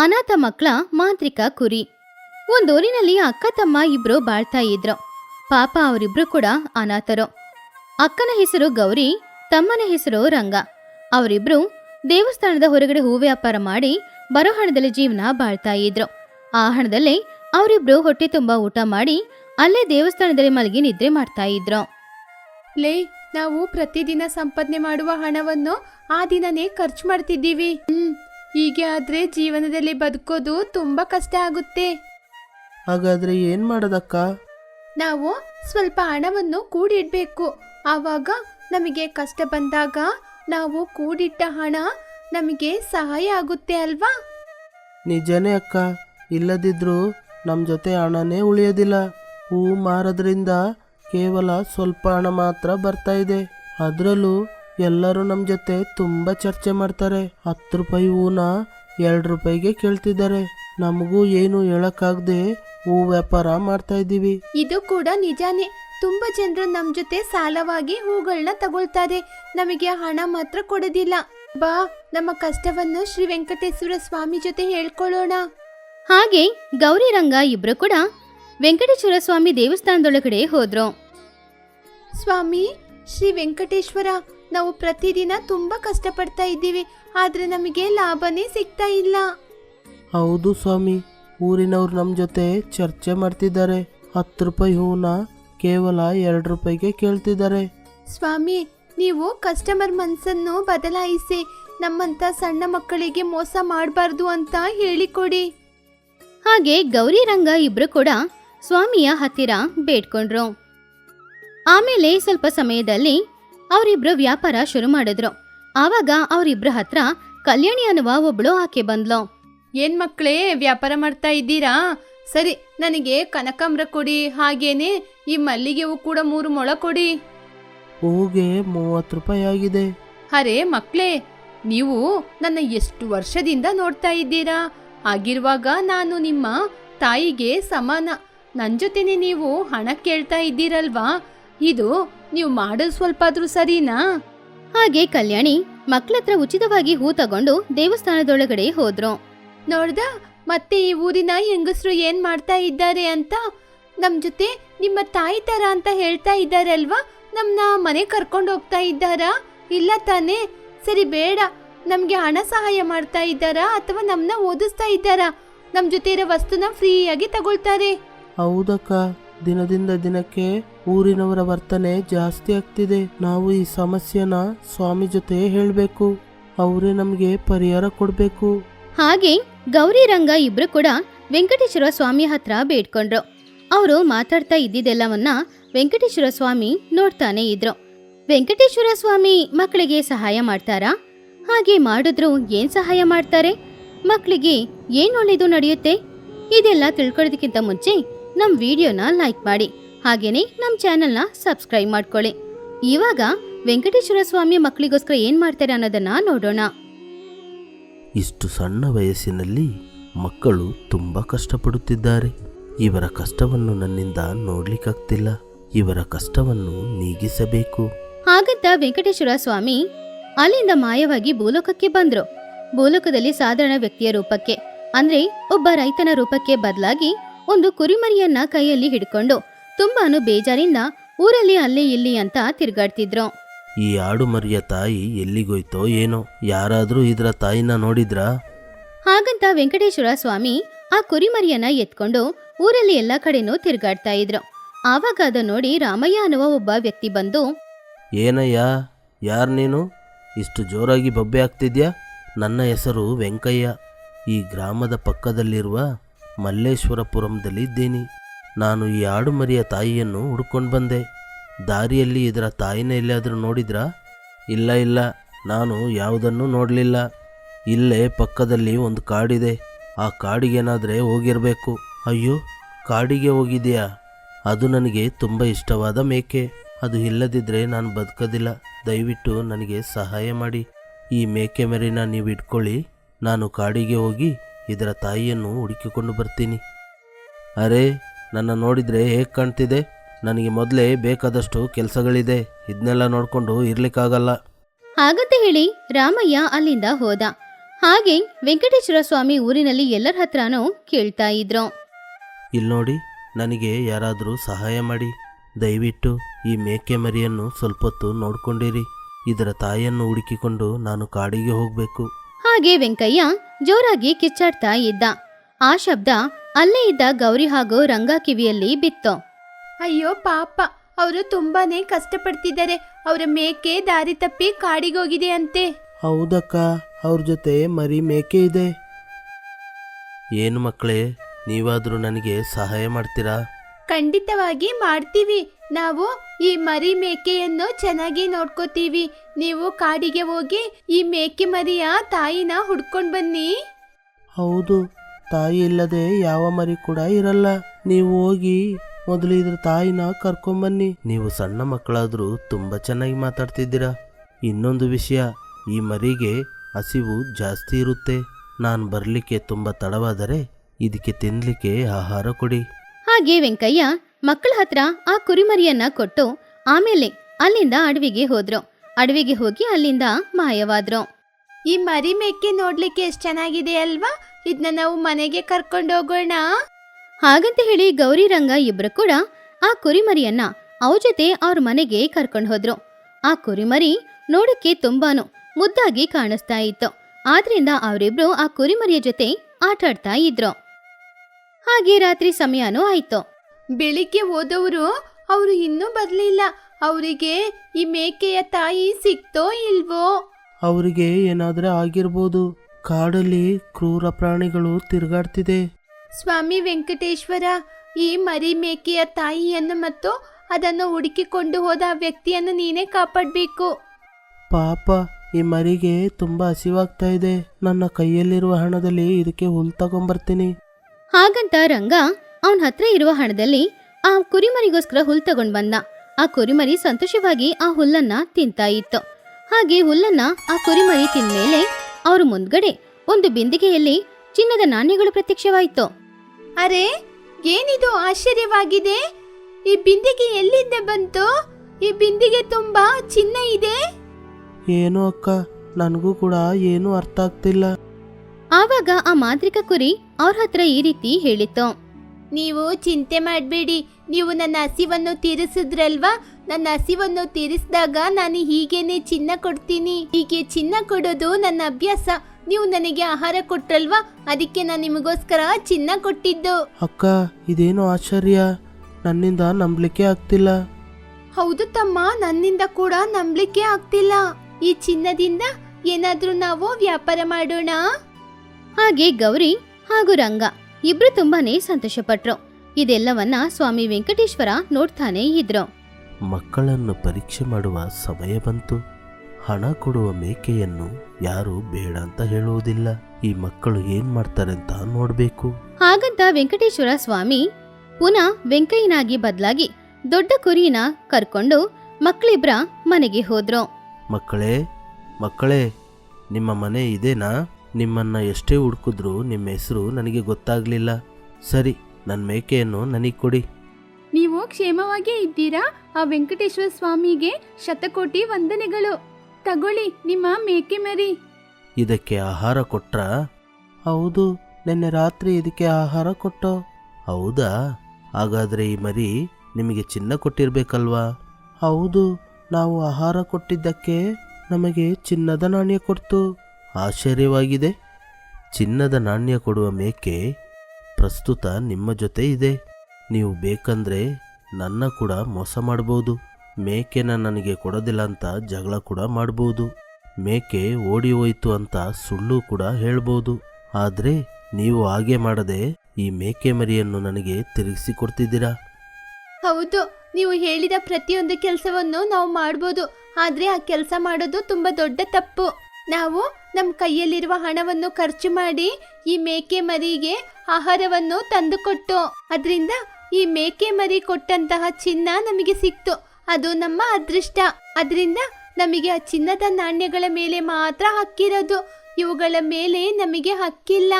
ಅನಾಥ ಮಕ್ಕಳ ಮಾಂತ್ರಿಕ ಕುರಿ. ಒಂದೂರಿನಲ್ಲಿ ಅಕ್ಕ ತಮ್ಮ ಇಬ್ರು ಬಾಳ್ತಾ ಇದ್ರು. ಪಾಪ ಅವರಿಬ್ರು ಕೂಡ ಅನಾಥರು. ಅಕ್ಕನ ಹೆಸರು ಗೌರಿ ತಮ್ಮನ ಹೆಸರು ರಂಗ. ಅವರಿಬ್ರು ದೇವಸ್ಥಾನದ ಹೊರಗಡೆ ಹೂ ವ್ಯಾಪಾರ ಮಾಡಿ ಬರೋ ಹಣದಲ್ಲಿ ಜೀವನ ಬಾಳ್ತಾ ಇದ್ರು. ಆ ಹಣದಲ್ಲೇ ಅವರಿಬ್ರು ಹೊಟ್ಟೆ ತುಂಬಾ ಊಟ ಮಾಡಿ ಅಲ್ಲೇ ದೇವಸ್ಥಾನದಲ್ಲಿ ಮಲಗಿ ನಿದ್ರೆ ಮಾಡ್ತಾ ಇದ್ರು. ಲೇ ನಾವು ಪ್ರತಿದಿನ ಸಂಪಾದನೆ ಮಾಡುವ ಹಣವನ್ನು ಆ ದಿನನೇ ಖರ್ಚು ಮಾಡ್ತಿದ್ದೀವಿ. ಹೀಗೆ ಆದ್ರೆ ಜೀವನದಲ್ಲಿ ಬದುಕೋದು ತುಂಬಾ ಕಷ್ಟ ಆಗುತ್ತೆ. ಹಾಗಾದ್ರೆ ಏನ್ ಮಾಡೋದಕ್ಕ? ನಾವು ಸ್ವಲ್ಪ ಹಣವನ್ನು ಕೂಡಿಡ್ಬೇಕು. ಆವಾಗ ನಮಗೆ ಕಷ್ಟ ಬಂದಾಗ ನಾವು ಕೂಡಿಟ್ಟ ಹಣ ನಮಗೆ ಸಹಾಯ ಆಗುತ್ತೆ ಅಲ್ವಾ? ನಿಜನೇ ಅಕ್ಕ. ಇಲ್ಲದಿದ್ರು ನಮ್ಮ ಜೊತೆ ಹಣನೇ ಉಳಿಯೋದಿಲ್ಲ. ಹೂ ಮಾರೋದ್ರಿಂದ ಕೇವಲ ಸ್ವಲ್ಪ ಹಣ ಮಾತ್ರ ಬರ್ತಾ ಇದೆ. ಅದರಲ್ಲೂ ಎಲ್ಲರೂ ನಮ್ಮ ಜೊತೆ ತುಂಬ ಚರ್ಚೆ ಮಾಡ್ತಾರೆ. ಹತ್ತು ರೂಪಾಯಿ ಹೂನ ಎರಡು ರೂಪಾಯಿಗೆ ಕೇಳ್ತಿದ್ದಾರೆ. ನಮಗೂ ಏನು ಹೇಳಕ್ಕಾಗದೆ ಹೂ ವ್ಯಾಪಾರ ಮಾಡ್ತಾ ಇದ್ದೀವಿ. ಇದು ಕೂಡ ನಿಜಾನೇ. ತುಂಬಾ ಜನರು ನಮ್ ಜೊತೆ ಸಾಲವಾಗಿ ಹೂಗಳನ್ನ ತಗೊಳ್ತಾರೆ. ನಮಗೆ ಹಣ ಮಾತ್ರ ಕೊಡೋದಿಲ್ಲ. ಬಾ ನಮ್ಮ ಕಷ್ಟವನ್ನು ಶ್ರೀ ವೆಂಕಟೇಶ್ವರ ಸ್ವಾಮಿ ಜೊತೆ ಹೇಳ್ಕೊಳ್ಳೋಣ. ಹಾಗೆ ಗೌರಿ ರಂಗ ಇಬ್ರು ಕೂಡ ವೆಂಕಟೇಶ್ವರ ಸ್ವಾಮಿ ದೇವಸ್ಥಾನದೊಳಗಡೆ ಹೋದ್ರು. ಸ್ವಾಮಿ ಶ್ರೀ ವೆಂಕಟೇಶ್ವರ ನಾವು ಪ್ರತಿದಿನ ತುಂಬಾ ಕಷ್ಟಪಡ್ತಾ ಇದ್ದೀವಿ ಆದ್ರೆ ನಮಗೆ ಲಾಭನೇ ಸಿಗ್ತಾ ಇಲ್ಲ. ಹೌದು ಸ್ವಾಮಿ ಊರಿನವ್ರು ನಮ್ಮ ಜೊತೆ ಚರ್ಚೆ ಮಾಡ್ತಿದ್ದಾರೆ. ಹತ್ತು ರೂಪಾಯಿ ಹೂನ ಕೇವಲ ಎರಡು ರೂಪಾಯಿಗೆ ಕೇಳ್ತಿದ್ದಾರೆ. ಸ್ವಾಮಿ ನೀವು ಕಸ್ಟಮರ್ ಮನಸ್ಸನ್ನು ಬದಲಾಯಿಸಿ ನಮ್ಮಂತ ಸಣ್ಣ ಮಕ್ಕಳಿಗೆ ಮೋಸ ಮಾಡಬಾರ್ದು ಅಂತ ಹೇಳಿಕೊಡಿ. ಹಾಗೆ ಗೌರಿ ರಂಗ ಇಬ್ರು ಕೂಡ ಸ್ವಾಮಿಯ ಹತ್ತಿರ ಬೇಡ್ಕೊಂಡ್ರು. ಆಮೇಲೆ ಸ್ವಲ್ಪ ಸಮಯದಲ್ಲಿ ಅವರಿಬ್ರು ವ್ಯಾಪಾರ ಶುರು ಮಾಡಿದ್ರು. ಆವಾಗ ಅವರಿಬ್ರ ಹತ್ರ ಕಲ್ಯಾಣಿ ಅನ್ನುವ ಒಬ್ಳು ಆಕೆ ಬಂದ್ಲು. ಏನ್ ಮಕ್ಕಳೇ ವ್ಯಾಪಾರ ಮಾಡ್ತಾ ಇದ್ದೀರಾ? ಸರಿ ನನಗೆ ಕನಕಾಂಬ್ರ ಕೊಡಿ. ಹಾಗೇನೆ ಈ ಮಲ್ಲಿಗೆ ಹೂ ಕೂಡ ಮೂರು ಮೊಳ ಕೊಡಿ. ಹೂಗೆ ಮೂವತ್ತು ರೂಪಾಯಿ ಆಗಿದೆ. ಅರೆ ಮಕ್ಕಳೇ ನೀವು ನನ್ನ ಎಷ್ಟು ವರ್ಷದಿಂದ ನೋಡ್ತಾ ಇದ್ದೀರಾ? ಹಾಗಿರುವಾಗ ನಾನು ನಿಮ್ಮ ತಾಯಿಗೆ ಸಮಾನ. ನನ್ನ ಜೊತೆನೆ ನೀವು ಹಣ ಕೇಳ್ತಾ ಇದ್ದೀರಲ್ವಾ? ಇದು ನೀವು ಮಾಡೋದು ಸ್ವಲ್ಪ ಆದ್ರೂ ಸರಿನಾ? ಹಾಗೆ ಕಲ್ಯಾಣಿ ಮಕ್ಕಳತ್ರ ಉಚಿತವಾಗಿ ಹೂ ತಗೊಂಡು ದೇವಸ್ಥಾನದೊಳಗಡೆ ಹೋದ್ರು. ನೋಡ್ದ ಮತ್ತೆ ಈ ಊರಿನ ಹೆಂಗಸರು ಏನ್ ಮಾಡ್ತಾ ಇದ್ದಾರೆ ಅಂತ? ನಮ್ ಜೊತೆ ನಿಮ್ಮ ತಾಯಿ ತರ ಅಂತ ಹೇಳ್ತಾ ಇದ್ದಾರಲ್ವಾ? ನಮ್ನ ಮನೆ ಕರ್ಕೊಂಡು ಹೋಗ್ತಾ ಇದ್ದಾರಾ? ಇಲ್ಲ ತಾನೇ? ಸರಿ ಬೇಡ. ನಮ್ಗೆ ಹಣ ಸಹಾಯ ಮಾಡ್ತಾ ಇದ್ದಾರಾ ಅಥವಾ ನಮ್ನ ಓದಿಸ್ತಾ ಇದ್ದಾರಾ? ನಮ್ ಜೊತೆ ಇರೋ ವಸ್ತುನ ಫ್ರೀಯಾಗಿ ತಗೊಳ್ತಾರೆ. ಹೌದಕ್ಕ. ದಿನದಿಂದ ದಿನಕ್ಕೆ ಊರಿನವರ ವರ್ತನೆ ಜಾಸ್ತಿ ಆಗ್ತಿದೆ. ನಾವು ಈ ಸಮಸ್ಯೆನ ಸ್ವಾಮಿ ಜೊತೆ ಹೇಳಬೇಕು. ಅವರೇ ನಮಗೆ ಪರಿಹಾರ ಕೊಡಬೇಕು. ಹಾಗೆ ಗೌರಿ ರಂಗ ಇಬ್ರು ಕೂಡ ವೆಂಕಟೇಶ್ವರ ಸ್ವಾಮಿ ಹತ್ರ ಬೇಡ್ಕೊಂಡ್ರು. ಅವರು ಮಾತಾಡ್ತಾ ಇದ್ದಿದ್ದೆಲ್ಲವನ್ನ ವೆಂಕಟೇಶ್ವರ ಸ್ವಾಮಿ ನೋಡ್ತಾನೆ ಇದ್ರು. ವೆಂಕಟೇಶ್ವರ ಸ್ವಾಮಿ ಮಕ್ಕಳಿಗೆ ಸಹಾಯ ಮಾಡ್ತಾರಾ? ಹಾಗೆ ಮಾಡಿದ್ರು ಏನ್ ಸಹಾಯ ಮಾಡ್ತಾರೆ? ಮಕ್ಕಳಿಗೆ ಏನ್ ಒಳ್ಳೇದು ನಡೆಯುತ್ತೆ? ಇದೆಲ್ಲ ತಿಳ್ಕೊಳ್ಳೋದಕ್ಕಿಂತ ಮುಂಚೆ ನಮ್ ವಿಡಿಯೋನ ಲೈಕ್ ಮಾಡಿ. ಹಾಗೇನೆ ನಮ್ಮ ಚಾನೆಲ್ನ ಸಬ್ಸ್ಕ್ರೈಬ್ ಮಾಡ್ಕೊಳ್ಳಿ. ಇವಾಗ ವೆಂಕಟೇಶ್ವರ ಸ್ವಾಮಿ ಮಕ್ಕಳಿಗೋಸ್ಕರ ಏನ್ ಮಾಡ್ತಾರೆ ಅನ್ನೋದನ್ನ ನೋಡೋಣ. ಇಷ್ಟು ಸಣ್ಣ ವಯಸ್ಸಿನಲ್ಲಿ ಮಕ್ಕಳು ತುಂಬ ಕಷ್ಟಪಡುತ್ತಿದ್ದಾರೆ. ಇವರ ಕಷ್ಟವನ್ನು ನನ್ನಿಂದ ನೋಡ್ಲಿಕ್ಕಾಗ್ತಿಲ್ಲ. ಇವರ ಕಷ್ಟವನ್ನು ನೀಗಿಸಬೇಕು. ಹಾಗಂತ ವೆಂಕಟೇಶ್ವರ ಸ್ವಾಮಿ ಅಲ್ಲಿಂದ ಮಾಯವಾಗಿ ಭೂಲೋಕಕ್ಕೆ ಬಂದ್ರು. ಭೂಲೋಕದಲ್ಲಿ ಸಾಧಾರಣ ವ್ಯಕ್ತಿಯ ರೂಪಕ್ಕೆ ಅಂದ್ರೆ ಒಬ್ಬ ರೈತನ ರೂಪಕ್ಕೆ ಬದಲಾಗಿ ಒಂದು ಕುರಿಮರಿಯನ್ನ ಕೈಯಲ್ಲಿ ಹಿಡ್ಕೊಂಡು ತುಂಬಾನು ಬೇಜಾರಿಂದ ಊರಲ್ಲಿ ಅಲ್ಲಿ ಇಲ್ಲಿ ಅಂತ ತಿರ್ಗಾಡ್ತಿದ್ರು. ಈ ಆಡು ಮರಿಯ ತಾಯಿ ಎಲ್ಲಿಗೋಯ್ತೋ ಏನೋ ಯಾರಾದರೂ ಇದರ ತಾಯಿನ ನೋಡಿದ್ರಾ? ಹಾಗಂತ ವೆಂಕಟೇಶ್ವರ ಸ್ವಾಮಿ ಆ ಕುರಿಮರಿಯನ್ನ ಎತ್ಕೊಂಡು ಊರಲ್ಲಿ ಎಲ್ಲ ಕಡೆನೂ ತಿರ್ಗಾಡ್ತಾ ಇದ್ರು. ಆವಾಗ ಅದ ನೋಡಿ ರಾಮಯ್ಯ ಅನ್ನುವ ಒಬ್ಬ ವ್ಯಕ್ತಿ ಬಂದು ಏನಯ್ಯ ಯಾರು ನೀನು? ಇಷ್ಟು ಜೋರಾಗಿ ಬೊಬ್ಬೆ ಆಗ್ತಿದ್ಯಾ ನನ್ನ ಹೆಸರು ವೆಂಕಯ್ಯ. ಈ ಗ್ರಾಮದ ಪಕ್ಕದಲ್ಲಿರುವ ಮಲ್ಲೇಶ್ವರಪುರಂದಲ್ಲಿದ್ದೀನಿ. ನಾನು ಈ ಆಡು ಮರಿಯ ತಾಯಿಯನ್ನು ಹುಡ್ಕೊಂಡು ಬಂದೆ. ದಾರಿಯಲ್ಲಿ ಇದರ ತಾಯಿನ ಎಲ್ಲಾದರೂ ನೋಡಿದ್ರಾ? ಇಲ್ಲ ಇಲ್ಲ. ನಾನು ಯಾವುದನ್ನು ನೋಡಲಿಲ್ಲ. ಇಲ್ಲೇ ಪಕ್ಕದಲ್ಲಿ ಒಂದು ಕಾಡಿದೆ. ಆ ಕಾಡಿಗೇನಾದರೆ ಹೋಗಿರಬೇಕು. ಅಯ್ಯೋ, ಕಾಡಿಗೆ ಹೋಗಿದೆಯಾ? ಅದು ನನಗೆ ತುಂಬ ಇಷ್ಟವಾದ ಮೇಕೆ. ಅದು ಇಲ್ಲದಿದ್ದರೆ ನಾನು ಬದುಕೋದಿಲ್ಲ. ದಯವಿಟ್ಟು ನನಗೆ ಸಹಾಯ ಮಾಡಿ. ಈ ಮೇಕೆ ಮರಿನ ನೀವು ಇಟ್ಕೊಳ್ಳಿ ನಾನು ಕಾಡಿಗೆ ಹೋಗಿ ಇದರ ತಾಯಿಯನ್ನು ಹುಡುಕಿಕೊಂಡು ಬರ್ತೀನಿ. ಅರೆ ನನ್ನ ನೋಡಿದರೆ ಹೇಗೆ ಕಾಣ್ತಿದೆ? ನನಗೆ ಮೊದಲೇ ಬೇಕಾದಷ್ಟು ಕೆಲಸಗಳಿದೆ. ಇದನ್ನೆಲ್ಲ ನೋಡಿಕೊಂಡು ಇರ್ಲಿಕ್ಕಾಗಲ್ಲ. ಹಾಗಂತ ಹೇಳಿ ರಾಮಯ್ಯ ಅಲ್ಲಿಂದ ಹೋದ. ಹಾಗೆ ವೆಂಕಟೇಶ್ವರ ಸ್ವಾಮಿ ಊರಿನಲ್ಲಿ ಎಲ್ಲರ ಹತ್ರನೂ ಕೇಳ್ತಾ ಇದ್ರು. ಇಲ್ಲಿ ನೋಡಿ ನನಗೆ ಯಾರಾದರೂ ಸಹಾಯ ಮಾಡಿ. ದಯವಿಟ್ಟು ಈ ಮೇಕೆ ಮರಿಯನ್ನು ಸ್ವಲ್ಪ ಹೊತ್ತು ನೋಡ್ಕೊಂಡಿರಿ. ಇದರ ತಾಯಿಯನ್ನು ಹುಡುಕಿಕೊಂಡು ನಾನು ಕಾಡಿಗೆ ಹೋಗಬೇಕು. ಹಾಗೆ ವೆಂಕಯ್ಯ ಜೋರಾಗಿ ಕಿಚ್ಚಾಡ್ತಾ ಇದ್ದ. ಆ ಶಬ್ದ ಅಲ್ಲೇ ಇದ್ದ ಗೌರಿ ಹಾಗೂ ರಂಗ ಕಿವಿಯಲ್ಲಿ ಬಿತ್ತು. ಅಯ್ಯೋ ಪಾಪ ಅವರು ತುಂಬಾನೇ ಕಷ್ಟಪಡ್ತಿದ್ದಾರೆ. ಅವರ ಮೇಕೆ ದಾರಿ ತಪ್ಪಿ ಕಾಡಿಗೋಗಿದೆ ಅಂತೆ. ಹೌದಕ್ಕ ಅವ್ರ ಜೊತೆ ಮರಿ ಮೇಕೆ ಇದೆ. ಏನು ಮಕ್ಕಳೇ ನೀವಾದರೂ ನನಗೆ ಸಹಾಯ ಮಾಡ್ತೀರಾ? ಖಂಡಿತವಾಗಿ ಮಾಡ್ತೀವಿ. ನಾವು ಈ ಮರಿ ಮೇಕೆಯನ್ನು ಚೆನ್ನಾಗಿ ನೋಡ್ಕೋತೀವಿ. ನೀವು ಕಾಡಿಗೆ ಹೋಗಿ ಈ ಮೇಕೆ ಮರಿಯ ತಾಯಿನ ಹುಡ್ಕೊಂಡ್ ಬನ್ನಿ. ಹೌದು ತಾಯಿ ಇಲ್ಲದೆ ಯಾವ ಮರಿ ಕೂಡ ಇರಲ್ಲ. ನೀವು ಹೋಗಿ ಮೊದಲು ಇದ್ರ ತಾಯಿನ ಕರ್ಕೊಂಬನ್ನಿ ನೀವು ಸಣ್ಣ ಮಕ್ಕಳಾದರೂ ತುಂಬ ಚೆನ್ನಾಗಿ ಮಾತಾಡ್ತಿದ್ದೀರಾ. ಇನ್ನೊಂದು ವಿಷಯ ಈ ಮರಿಗೆ ಹಸಿವು ಜಾಸ್ತಿ ಇರುತ್ತೆ. ನಾನು ಬರಲಿಕ್ಕೆ ತುಂಬ ತಡವಾದರೆ ಇದಕ್ಕೆ ತಿನ್ನಲಿಕ್ಕೆ ಆಹಾರ ಕೊಡಿ. ಹಾಗೆ ವೆಂಕಯ್ಯ ಮಕ್ಕಳ ಹತ್ರ ಆ ಕುರಿಮರಿಯನ್ನ ಕೊಟ್ಟು ಆಮೇಲೆ ಅಲ್ಲಿಂದ ಅಡವಿಗೆ ಹೋದ್ರು. ಅಡವಿಗೆ ಹೋಗಿ ಅಲ್ಲಿಂದ ಮಾಯವಾದ್ರು. ಈ ಮರಿ ಮೇಕೆ ನೋಡ್ಲಿಕ್ಕೆ ಎಷ್ಟು ಚೆನ್ನಾಗಿದೆ ಅಲ್ವಾ? ಇದನ್ನ ನಾವು ಮನೆಗೆ ಕರ್ಕೊಂಡು ಹೋಗೋಣ. ಹಾಗಂತ ಹೇಳಿ ಗೌರಿ ರಂಗ ಇಬ್ರು ಕೂಡ ಆ ಕುರಿಮರಿಯನ್ನ ಅವ ಜೊತೆ ಅವ್ರ ಮನೆಗೆ ಕರ್ಕೊಂಡು ಹೋದ್ರು. ಆ ಕುರಿಮರಿ ನೋಡಕ್ಕೆ ತುಂಬಾನು ಮುದ್ದಾಗಿ ಕಾಣಿಸ್ತಾ ಇತ್ತು. ಆದ್ರಿಂದ ಅವರಿಬ್ರು ಆ ಕುರಿಮರಿಯ ಜೊತೆ ಆಟಾಡ್ತಾ ಇದ್ರು. ಹಾಗೆ ರಾತ್ರಿ ಸಮಯನೂ ಆಯ್ತು. ಬೆಳಿಗ್ಗೆ ಹೋದವರು ಅವರು ಇನ್ನೂ ಬರಲಿಲ್ಲ. ಅವರಿಗೆ ಈ ಮೇಕೆಯ ತಾಯಿ ಸಿಕ್ತೋ ಇಲ್ವೋ? ಅವರಿಗೆ ಏನಾದರೂ ಆಗಿರ್ಬೋದು. ಕಾಡಲ್ಲಿ ಕ್ರೂರ ಪ್ರಾಣಿಗಳು ತಿರುಗಾಡ್ತಿದೆ. ಸ್ವಾಮಿ ವೆಂಕಟೇಶ್ವರ ಈ ಮರಿ ಮೇಕೆಯ ತಾಯಿಯನ್ನು ಮತ್ತು ಅದನ್ನು ಹುಡುಕಿಕೊಂಡು ಹೋದ ಆ ವ್ಯಕ್ತಿಯನ್ನು ನೀನೇ ಕಾಪಾಡಬೇಕು. ಪಾಪ ಈ ಮರಿಗೆ ತುಂಬಾ ಹಸಿವಾಗ್ತಾ ಇದೆ. ನನ್ನ ಕೈಯಲ್ಲಿರುವ ಹಣದಲ್ಲಿ ಇದಕ್ಕೆ ಹುಲ್ ತಗೊಂಬರ್ತೀನಿ. ಹಾಗಂತ ರಂಗ ಅವನ ಹತ್ರ ಇರುವ ಹಣದಲ್ಲಿ ಆ ಕುರಿಮರಿಗೋಸ್ಕರ ಹುಲ್ ತಗೊಂಡ್ ಬಂದ. ಆ ಕುರಿಮರಿ ಸಂತೋಷವಾಗಿ ಆ ಹುಲ್ಲನ್ನ ತಿಂತಾ ಇತ್ತು. ಹಾಗೆ ಹುಲ್ಲನ್ನ ಆ ಕುರಿಮರಿ ತಿಂದ್ಮೇಲೆ ಅವರು ಮುಂದ್ಗಡೆ ಒಂದು ಬಿಂದಿಗೆಯಲ್ಲಿ ಚಿನ್ನದ ನಾಣ್ಯಗಳು ಪ್ರತ್ಯಕ್ಷವಾಯಿತು. ಅರೆ ಏನಿದು ಆಶ್ಚರ್ಯವಾಗಿದೆ? ಈ ಬಿಂದಿಗೆ ಎಲ್ಲಿಂದ ಬಂತು? ಈ ಬಿಂದಿಗೆ ತುಂಬಾ ಚಿನ್ನ ಇದೆ. ಏನು ಅಕ್ಕ ನನಗೂ ಕೂಡ ಏನೂ ಅರ್ಥ ಆಗ್ತಿಲ್ಲ. ಆವಾಗ ಆ ಮಾಂತ್ರಿಕ ಕುರಿ ಅವ್ರ ಹತ್ರ ಈ ರೀತಿ ಹೇಳಿತ್ತು. ನೀವು ಚಿಂತೆ ಮಾಡಬೇಡಿ. ನೀವು ನನ್ನ ಹಸಿವನ್ನು ತೀರಿಸಿದ್ರಲ್ವಾ? ನನ್ನ ಹಸಿವನ್ನು ತೀರಿಸಿದಾಗ ನಾನು ಹೀಗೇನೆ ಚಿನ್ನ ಕೊಡ್ತೀನಿ. ಹೀಗೆ ಚಿನ್ನ ಕೊಡೋದು ನನ್ನ ಅಭ್ಯಾಸ. ನೀವು ನನಗೆ ಆಹಾರ ಕೊಟ್ರಲ್ವಾ? ಅದಕ್ಕೆ ನಾನು ನಿಮಗೋಸ್ಕರ ಚಿನ್ನ ಕೊಟ್ಟಿದ್ದು. ಅಕ್ಕ ಇದೇನು ಆಶ್ಚರ್ಯ? ನನ್ನಿಂದ ನಂಬಲಿಕ್ಕೆ ಆಗ್ತಿಲ್ಲ. ಹೌದು ತಮ್ಮ ನನ್ನಿಂದ ಕೂಡ ನಂಬಲಿಕ್ಕೆ ಆಗ್ತಿಲ್ಲ. ಈ ಚಿನ್ನದಿಂದ ಏನಾದರೂ ನಾವು ವ್ಯಾಪಾರ ಮಾಡೋಣ? ಹಾಗೆ ಗೌರಿ ಹಾಗೂ ರಂಗ ಇಬ್ರು ತುಂಬಾನೇ ಸಂತೋಷಪಟ್ರು. ಇದೆಲ್ಲವನ್ನ ಸ್ವಾಮಿ ವೆಂಕಟೇಶ್ವರ ನೋಡ್ತಾನೆ ಇದ್ರು. ಮಕ್ಕಳನ್ನು ಪರೀಕ್ಷೆ ಮಾಡುವ ಸಮಯ ಬಂತು. ಹಣ ಕೊಡುವ ಮೇಕೆಯನ್ನು ಯಾರು ಬೇಡ ಅಂತ ಹೇಳುವುದಿಲ್ಲ. ಈ ಮಕ್ಕಳು ಏನ್ ಮಾಡ್ತಾರೆ ಅಂತ ನೋಡ್ಬೇಕು. ಹಾಗಂತ ವೆಂಕಟೇಶ್ವರ ಸ್ವಾಮಿ ಪುನಃ ವೆಂಕಯ್ಯನಾಗಿ ಬದಲಾಗಿ ದೊಡ್ಡ ಕುರಿನ ಕರ್ಕೊಂಡು ಮಕ್ಕಳಿಬ್ರ ಮನೆಗೆ ಹೋದ್ರು. ಮಕ್ಕಳೇ ಮಕ್ಕಳೇ ನಿಮ್ಮ ಮನೆ ಇದೇನಾ? ನಿಮ್ಮನ್ನ ಎಷ್ಟೇ ಹುಡುಕಿದ್ರು ನಿಮ್ಮ ಹೆಸರು ನನಗೆ ಗೊತ್ತಾಗ್ಲಿಲ್ಲ. ಸರಿ ನನ್ನ ಮೇಕೆಯನ್ನು ನನಗೆ ಕೊಡಿ. ನೀವು ಕ್ಷೇಮವಾಗೇ ಇದ್ದೀರಾ? ಆ ವೆಂಕಟೇಶ್ವರ ಸ್ವಾಮಿಗೆ ಶತಕೋಟಿ ವಂದನೆಗಳು. ತಗೊಳ್ಳಿ ನಿಮ್ಮ ಮೇಕೆ ಮರಿ. ಇದಕ್ಕೆ ಆಹಾರ ಕೊಟ್ರ? ಹೌದು ನಿನ್ನೆ ರಾತ್ರಿ ಇದಕ್ಕೆ ಆಹಾರ ಕೊಟ್ಟೋ? ಹೌದಾ? ಹಾಗಾದ್ರೆ ಈ ಮರಿ ನಿಮಗೆ ಚಿನ್ನ ಕೊಟ್ಟಿರ್ಬೇಕಲ್ವಾ? ಹೌದು ನಾವು ಆಹಾರ ಕೊಟ್ಟಿದ್ದಕ್ಕೆ ನಮಗೆ ಚಿನ್ನದ ನಾಣ್ಯ ಕೊಡ್ತು. ಆಶ್ಚರ್ಯವಾಗಿದೆ. ಚಿನ್ನದ ನಾಣ್ಯ ಕೊಡುವ ಮೇಕೆ ಪ್ರಸ್ತುತ ನಿಮ್ಮ ಜೊತೆ ಇದೆ. ನೀವು ಬೇಕಂದ್ರೆ ನನ್ನ ಕೂಡ ಮೋಸ ಮಾಡ್ಬೋದು. ಮೇಕೆನ ನನಗೆ ಕೊಡೋದಿಲ್ಲ ಅಂತ ಜಗಳ ಕೂಡ ಮಾಡ್ಬೋದು. ಮೇಕೆ ಓಡಿ ಹೋಯಿತು ಅಂತ ಸುಳ್ಳು ಕೂಡ ಹೇಳ್ಬೋದು. ಆದರೆ ನೀವು ಹಾಗೆ ಮಾಡದೆ ಈ ಮೇಕೆ ಮರಿಯನ್ನು ನನಗೆ ತಿರುಗಿಸಿ ಕೊಡ್ತಿದ್ದೀರಾ? ಹೌದು, ನೀವು ಹೇಳಿದ ಪ್ರತಿಯೊಂದು ಕೆಲಸವನ್ನು ನಾವು ಮಾಡ್ಬೋದು. ಆದ್ರೆ ಆ ಕೆಲಸ ಮಾಡೋದು ತುಂಬಾ ದೊಡ್ಡ ತಪ್ಪು. ನಾವು ನಮ್ಮ ಕೈಯಲ್ಲಿರುವ ಹಣವನ್ನು ಖರ್ಚು ಮಾಡಿ ಈ ಮೇಕೆ ಮರಿಗೆ ಆಹಾರವನ್ನು ತಂದುಕೊಟ್ಟು, ಅದರಿಂದ ಈ ಮೇಕೆ ಮರಿ ಕೊಟ್ಟಂತಹ ಚಿನ್ನ ನಮಗೆ ಸಿಕ್ತು. ಅದು ನಮ್ಮ ಅದೃಷ್ಟ. ಅದರಿಂದ ನಮಗೆ ಆ ಚಿನ್ನದ ನಾಣ್ಯಗಳ ಮೇಲೆ ಮಾತ್ರ ಹಕ್ಕಿರೋದು. ಇವುಗಳ ಮೇಲೆ ನಮಗೆ ಹಕ್ಕಿಲ್ಲ.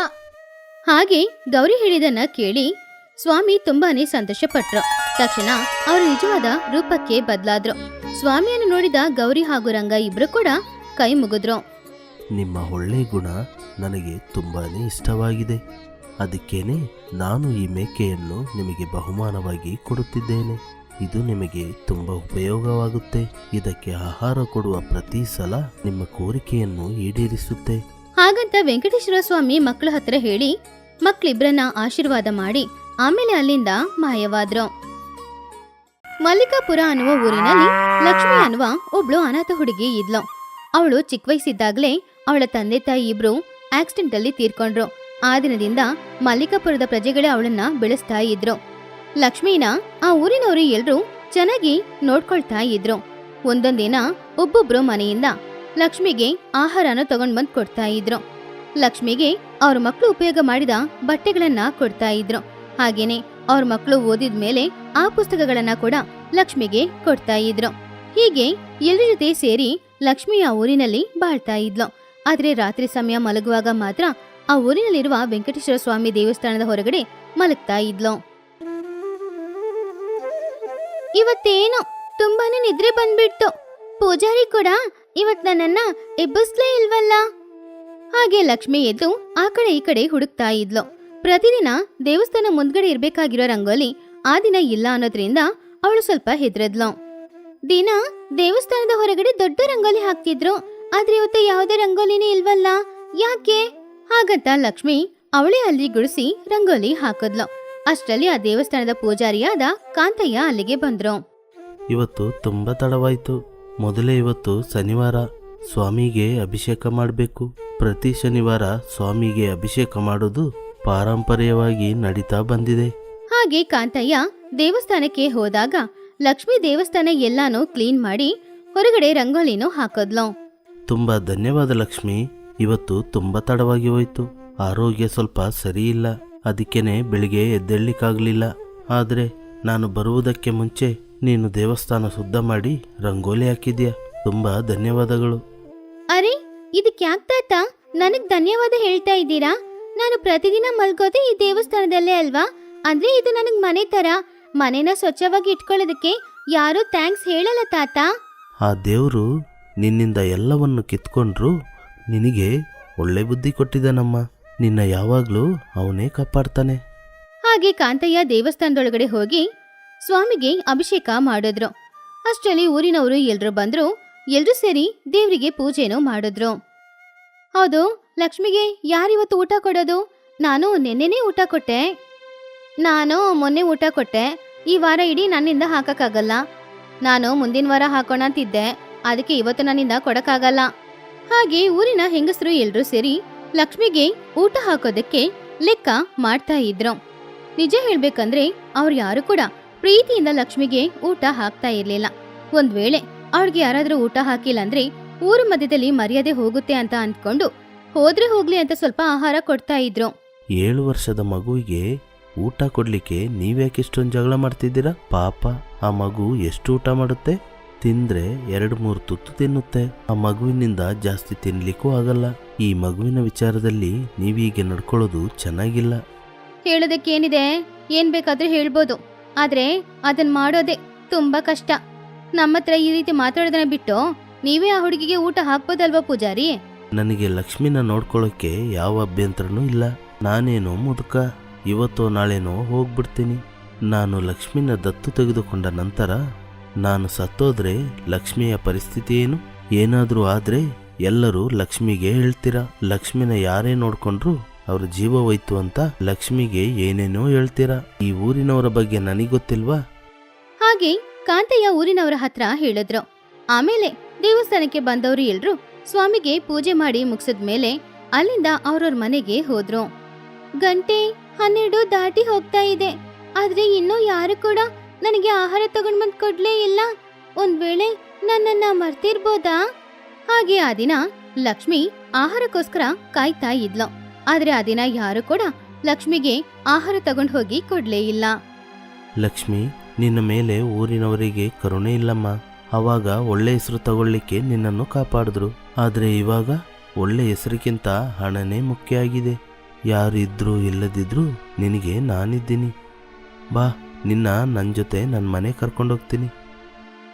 ಹಾಗೆ ಗೌರಿ ಹೇಳಿದನ್ನ ಕೇಳಿ ಸ್ವಾಮಿ ತುಂಬಾನೇ ಸಂತೋಷ ಪಟ್ರು ತಕ್ಷಣ ಅವರು ನಿಜವಾದ ರೂಪಕ್ಕೆ ಬದಲಾದ್ರು. ಸ್ವಾಮಿಯನ್ನು ನೋಡಿದ ಗೌರಿ ಹಾಗೂ ರಂಗ ಇಬ್ರು ಕೂಡ ಕೈ ಮುಗಿದ್ರು. ನಿಮ್ಮ ಒಳ್ಳೆ ಗುಣ ನನಗೆ ತುಂಬಾ ಇಷ್ಟವಾಗಿದೆ. ಅದಕ್ಕೇನೆ ನಾನು ಈ ಮೇಕೆಯನ್ನು ನಿಮಗೆ ಬಹುಮಾನವಾಗಿ ಕೊಡುತ್ತಿದ್ದೇನೆ. ಇದು ನಿಮಗೆ ತುಂಬ ಉಪಯೋಗವಾಗುತ್ತೆ. ಇದಕ್ಕೆ ಆಹಾರ ಕೊಡುವ ಪ್ರತಿ ಸಲ ನಿಮ್ಮ ಕೋರಿಕೆಯನ್ನು ಈಡೇರಿಸುತ್ತೆ. ಹಾಗಂತ ವೆಂಕಟೇಶ್ವರ ಸ್ವಾಮಿ ಮಕ್ಕಳ ಹತ್ರ ಹೇಳಿ, ಮಕ್ಳಿಬ್ರನ್ನ ಆಶೀರ್ವಾದ ಮಾಡಿ, ಆಮೇಲೆ ಅಲ್ಲಿಂದ ಮಾಯವಾದ್ರು. ಮಲ್ಲಿಕಾಪುರ ಅನ್ನುವ ಊರಿನಲ್ಲಿ ಲಕ್ಷ್ಮಿ ಅನ್ನುವ ಒಬ್ಳು ಅನಾಥ ಹುಡುಗಿ ಇದ್ಲು. ಅವಳು ಚಿಕ್ಕ ವಯಸ್ಸಿದ್ದಾಗಲೇ ಅವಳ ತಂದೆ ತಾಯಿ ಇಬ್ರು ಆಕ್ಸಿಡೆಂಟ್ ಅಲ್ಲಿ ತೀರ್ಕೊಂಡ್ರು. ಆ ದಿನದಿಂದ ಮಲ್ಲಿಕಾಪುರದ ಪ್ರಜೆಗಳೇ ಅವಳನ್ನ ಬೆಳೆಸ್ತಾ ಇದ್ರು. ಲಕ್ಷ್ಮೀನ ಆ ಊರಿನವರು ಎಲ್ರೂ ಚೆನ್ನಾಗಿ ನೋಡ್ಕೊಳ್ತಾ ಇದ್ರು. ಒಂದೊಂದಿನ ಒಬ್ಬೊಬ್ರು ಮನೆಯಿಂದ ಲಕ್ಷ್ಮಿಗೆ ಆಹಾರನ ತಗೊಂಡ್ ಬಂದ್ ಕೊಡ್ತಾ ಇದ್ರು. ಲಕ್ಷ್ಮಿಗೆ ಅವ್ರ ಮಕ್ಕಳು ಉಪಯೋಗ ಮಾಡಿದ ಬಟ್ಟೆಗಳನ್ನ ಕೊಡ್ತಾ ಇದ್ರು. ಹಾಗೇನೆ ಅವ್ರ ಮಕ್ಕಳು ಓದಿದ ಮೇಲೆ ಆ ಪುಸ್ತಕಗಳನ್ನ ಕೂಡ ಲಕ್ಷ್ಮಿಗೆ ಕೊಡ್ತಾ ಇದ್ರು. ಹೀಗೆ ಎಲ್ಲರ ಜೊತೆ ಸೇರಿ ಲಕ್ಷ್ಮಿ ಆ ಊರಿನಲ್ಲಿ ಬಾಳ್ತಾ ಇದ್ಲು. ಆದ್ರೆ ರಾತ್ರಿ ಸಮಯ ಮಲಗುವಾಗ ಮಾತ್ರ ಆ ಊರಿನಲ್ಲಿರುವ ವೆಂಕಟೇಶ್ವರ ಸ್ವಾಮಿ ದೇವಸ್ಥಾನದ ಹೊರಗಡೆ ಮಲಗ್ತಾ ಇದ್ಲು. ಇವತ್ತೇನು ತುಂಬಾನೇ ನಿದ್ರೆ ಬಂದ್ಬಿಡ್ತು. ಪೂಜಾರಿ ಕೂಡ ಇವತ್ ನನ್ನನ್ನ ಎಬ್ಬಿಸ್ಲೇ ಇಲ್ವಲ್ಲ? ಹಾಗೆ ಲಕ್ಷ್ಮಿ ಎದ್ದು ಆ ಕಡೆ ಈ ಕಡೆ ಹುಡುಕ್ತಾ ಇದ್ಲು. ಪ್ರತಿದಿನ ದೇವಸ್ಥಾನ ಮುಂದ್ಗಡೆ ಇರ್ಬೇಕಾಗಿರೋ ರಂಗೋಲಿ ಆ ದಿನ ಇಲ್ಲ ಅನ್ನೋದ್ರಿಂದ ಅವಳು ಸ್ವಲ್ಪ ಹೆದ್ರದ್ಲು. ದಿನ ದೇವಸ್ಥಾನದ ಹೊರಗಡೆ ದೊಡ್ಡ ರಂಗೋಲಿ ಹಾಕ್ತಿದ್ರು. ಆದ್ರೆ ಇವತ್ತು ಯಾವುದೇ ರಂಗೋಲಿನೇ ಇಲ್ವಲ್ಲ? ಯಾಕೆ? ಹಾಗಂತ ಲಕ್ಷ್ಮಿ ಅವಳೇ ಅಲ್ಲಿ ಗುಡಿಸಿ ರಂಗೋಲಿ ಹಾಕದ್ಲು. ಅಷ್ಟರಲ್ಲಿ ಆ ದೇವಸ್ಥಾನದ ಪೂಜಾರಿಯಾದ ಕಾಂತಯ್ಯ ಅಲ್ಲಿಗೆ ಬಂದ್ರು. ಇವತ್ತು ತುಂಬ ತಡವಾಯಿತು. ಮೊದಲೇ ಇವತ್ತು ಶನಿವಾರ ಸ್ವಾಮಿಗೆ ಅಭಿಷೇಕ ಮಾಡಬೇಕು. ಪ್ರತಿ ಶನಿವಾರ ಸ್ವಾಮಿಗೆ ಅಭಿಷೇಕ ಮಾಡೋದು ಪಾರಂಪರ್ಯವಾಗಿ ನಡೀತಾ ಬಂದಿದೆ. ಹಾಗೆ ಕಾಂತಯ್ಯ ದೇವಸ್ಥಾನಕ್ಕೆ ಹೋದಾಗ ಲಕ್ಷ್ಮಿ ದೇವಸ್ಥಾನ ಎಲ್ಲಾನು ಕ್ಲೀನ್ ಮಾಡಿ ಹೊರಗಡೆ ರಂಗೋಲಿನೂ ಹಾಕದ್ಲು. ತುಂಬ ಧನ್ಯವಾದ ಲಕ್ಷ್ಮಿ. ಇವತ್ತು ತುಂಬ ತಡವಾಗಿ ಹೋಯ್ತು. ಆರೋಗ್ಯ ಸ್ವಲ್ಪ ಸರಿಯಿಲ್ಲ ಅದಕ್ಕೇನೆ ಬೆಳಿಗ್ಗೆ ಎದ್ದೇಳಲಿಕ್ಕಾಗಲಿಲ್ಲ. ಆದರೆ ನಾನು ಬರುವುದಕ್ಕೆ ಮುಂಚೆ ನೀನು ದೇವಸ್ಥಾನ ಶುದ್ಧ ಮಾಡಿ ರಂಗೋಲಿ ಹಾಕಿದ್ಯಾ? ತುಂಬ ಧನ್ಯವಾದಗಳು. ಅರೆ ಇದಕ್ಕೆ ಯಾಕೆ ತಾತ ನನಗ್ ಧನ್ಯವಾದ ಹೇಳ್ತಾ ಇದ್ದೀರಾ? ನಾನು ಪ್ರತಿದಿನ ಮಲ್ಗೋದೆ ಈ ದೇವಸ್ಥಾನದಲ್ಲೇ ಅಲ್ವಾ? ಅಂದ್ರೆ ಇದು ನನಗ್ ಮನೆ ತರ. ಮನೇನ ಸ್ವಚ್ಛವಾಗಿ ಇಟ್ಕೊಳ್ಳೋದಕ್ಕೆ ಯಾರು ಥ್ಯಾಂಕ್ಸ್ ಹೇಳಲ್ಲ ತಾತ. ಆ ದೇವರು ನಿನ್ನಿಂದ ಎಲ್ಲವನ್ನು ಕಿತ್ಕೊಂಡ್ರು ನಿನಗೆ ಒಳ್ಳೆ ಬುದ್ಧಿ ಕೊಟ್ಟಿದ್ದಾನಮ್ಮ. ನಿನ್ನ ಯಾವಾಗಲೂ ಅವನೇ ಕಾಪಾಡ್ತಾನೆ. ಹಾಗೆ ಕಾಂತಯ್ಯ ದೇವಸ್ಥಾನದೊಳಗಡೆ ಹೋಗಿ ಸ್ವಾಮಿಗೆ ಅಭಿಷೇಕ ಮಾಡಿದ್ರು. ಅಷ್ಟರಲ್ಲಿ ಊರಿನವರು ಎಲ್ರು ಬಂದ್ರು. ಎಲ್ರು ಸೇರಿ ದೇವರಿಗೆ ಪೂಜೆನೂ ಮಾಡಿದ್ರು. ಹೌದು, ಲಕ್ಷ್ಮಿಗೆ ಯಾರಿವತ್ತು ಊಟ ಕೊಡೋದು? ನಾನು ನಿನ್ನೆನೇ ಊಟ ಕೊಟ್ಟೆ. ನಾನು ಮೊನ್ನೆ ಊಟ ಕೊಟ್ಟೆ. ಈ ವಾರ ಇಡೀ ನನ್ನಿಂದ ಹಾಕಕ್ಕಾಗಲ್ಲ. ನಾನು ಮುಂದಿನ ವಾರ ಹಾಕೋಣ ಅಂತಿದ್ದೆ ಅದಕ್ಕೆ ಇವತ್ತು ನನ್ನಿಂದ ಕೊಡಕ್ಕಾಗಲ್ಲ. ಹಾಗೆ ಊರಿನ ಹೆಂಗಸರು ಎಲ್ರೂ ಸೇರಿ ಲಕ್ಷ್ಮಿಗೆ ಊಟ ಹಾಕೋದಕ್ಕೆ ಲೆಕ್ಕ ಮಾಡ್ತಾ ಇದ್ರು. ನಿಜ ಹೇಳ್ಬೇಕಂದ್ರೆ ಅವ್ರು ಯಾರು ಕೂಡ ಪ್ರೀತಿಯಿಂದ ಲಕ್ಷ್ಮಿಗೆ ಊಟ ಹಾಕ್ತಾ ಇರ್ಲಿಲ್ಲ. ಒಂದ್ ವೇಳೆ ಅವಳಿಗೆ ಯಾರಾದ್ರೂ ಊಟ ಹಾಕಿಲ್ಲ ಅಂದ್ರೆ ಊರ ಮಧ್ಯದಲ್ಲಿ ಮರ್ಯಾದೆ ಹೋಗುತ್ತೆ ಅಂತ ಅಂದ್ಕೊಂಡು ಹೋದ್ರೆ ಹೋಗ್ಲಿ ಅಂತ ಸ್ವಲ್ಪ ಆಹಾರ ಕೊಡ್ತಾ ಇದ್ರು. ಏಳು ವರ್ಷದ ಮಗುವಿಗೆ ಊಟ ಕೊಡ್ಲಿಕ್ಕೆ ನೀವ್ಯಾಕೆ ಇಷ್ಟೊಂದು ಜಗಳ ಮಾಡ್ತಿದ್ದೀರಾ? ಪಾಪ, ಆ ಮಗು ಎಷ್ಟು ಊಟ ಮಾಡುತ್ತೆ? ತಿಂದ್ರೆ ಎರಡು ಮೂರು ತುತ್ತು ತಿನ್ನುತ್ತೆ. ಆ ಮಗುವಿನಿಂದ ಜಾಸ್ತಿ ತಿನ್ಲಿಕ್ಕೂ ಆಗಲ್ಲ. ಈ ಮಗುವಿನ ವಿಚಾರದಲ್ಲಿ ನೀವೀಗೆ ನಡ್ಕೊಳ್ಳೋದು ಚೆನ್ನಾಗಿಲ್ಲ. ಹೇಳೋದಕ್ಕೇನಿದೆ? ಏನ್ ಬೇಕಾದ್ರೂ ಹೇಳ್ಬೋದು. ಆದ್ರೆ ಅದನ್ ಮಾಡೋದೇ ತುಂಬಾ ಕಷ್ಟ. ನಮ್ಮ ಹತ್ರ ಈ ರೀತಿ ಮಾತಾಡೋದನ್ನ ಬಿಟ್ಟು ನೀವೇ ಆ ಹುಡುಗಿಗೆ ಊಟ ಹಾಕ್ಬೋದಲ್ವಾ ಪೂಜಾರಿ? ನನಗೆ ಲಕ್ಷ್ಮಿನ ನೋಡ್ಕೊಳ್ಳೋಕೆ ಯಾವ ಅಭ್ಯಂತರನೂ ಇಲ್ಲ. ನಾನೇನೋ ಮುದುಕ. ಇವತ್ತೋ ನಾಳೆನೋ ಹೋಗ್ಬಿಡ್ತೀನಿ. ನಾನು ಲಕ್ಷ್ಮಿನ ದತ್ತು ತೆಗೆದುಕೊಂಡ ನಂತರ ನಾನು ಸತ್ತೋದ್ರೆ ಲಕ್ಷ್ಮಿಯ ಪರಿಸ್ಥಿತಿ ಏನು? ಏನಾದರೂ ಆದ್ರೆ ಎಲ್ಲರೂ ಲಕ್ಷ್ಮಿಗೆ ಹೇಳ್ತೀರಾ? ಲಕ್ಷ್ಮಿನ ಯಾರೇ ನೋಡ್ಕೊಂಡ್ರು ಅವ್ರ ಜೀವ ಹೋಯ್ತು ಅಂತ ಲಕ್ಷ್ಮಿಗೆ ಏನೇನೋ ಹೇಳ್ತೀರಾ? ಈ ಊರಿನವರ ಬಗ್ಗೆ ನನಗೆ ಗೊತ್ತಿಲ್ವಾ? ಹಾಗೆ ಕಾಂತಯ್ಯ ಊರಿನವರ ಹತ್ರ ಹೇಳಿದ್ರು. ಆಮೇಲೆ ದೇವಸ್ಥಾನಕ್ಕೆ ಬಂದವರು ಎಲ್ರು ಸ್ವಾಮಿಗೆ ಪೂಜೆ ಮಾಡಿ ಮುಗಿಸಿದ್ಮೇಲೆ ಅಲ್ಲಿಂದ ಅವ್ರವ್ರ ಮನೆಗೆ ಹೋದ್ರು. ಗಂಟೆ ಹನ್ನೆರಡು ದಾಟಿ ಹೋಗ್ತಾ ಇದೆ. ಆದ್ರೆ ಇನ್ನೂ ಯಾರು ಕೂಡ ನನಗೆ ಆಹಾರ ತಗೊಂಡ್ ಬಂದ್ ಕೊಡ್ಲೇ ಇಲ್ಲ. ಒಂದ್ ವೇಳೆ ನನ್ನನ್ನ ಮರ್ತಿರ್ಬೋದಾ? ಹಾಗೆ ಆ ದಿನ ಲಕ್ಷ್ಮಿ ಆಹಾರಕ್ಕೋಸ್ಕರ ಕಾಯ್ತಾ ಇದ್ಲು. ಆದ್ರೆ ಆ ದಿನ ಯಾರು ಕೂಡ ಲಕ್ಷ್ಮಿಗೆ ಆಹಾರ ತಗೊಂಡ್ ಹೋಗಿ ಕೊಡ್ಲೇ ಇಲ್ಲ. ಲಕ್ಷ್ಮಿ, ನಿನ್ನ ಮೇಲೆ ಊರಿನವರಿಗೆ ಕರುಣೆ ಇಲ್ಲಮ್ಮ. ಅವಾಗ ಒಳ್ಳೆ ಹೆಸರು ತಗೊಳ್ಳಿಕ್ಕೆ ನಿನ್ನನ್ನು ಕಾಪಾಡಿದ್ರು. ಆದರೆ ಇವಾಗ ಒಳ್ಳೆ ಹೆಸರಿಗಿಂತ ಹಣನೇ ಮುಖ್ಯ ಆಗಿದೆ. ಯಾರಿದ್ರೂ ಇಲ್ಲದಿದ್ರೂ ನಿನಗೆ ನಾನಿದ್ದೀನಿ. ಬಾ. ನಿನ್ನ ನನ್ನ ಜೊತೆ ನನ್ನ ಮನೆ ಕರ್ಕೊಂಡೋಗ್ತೀನಿ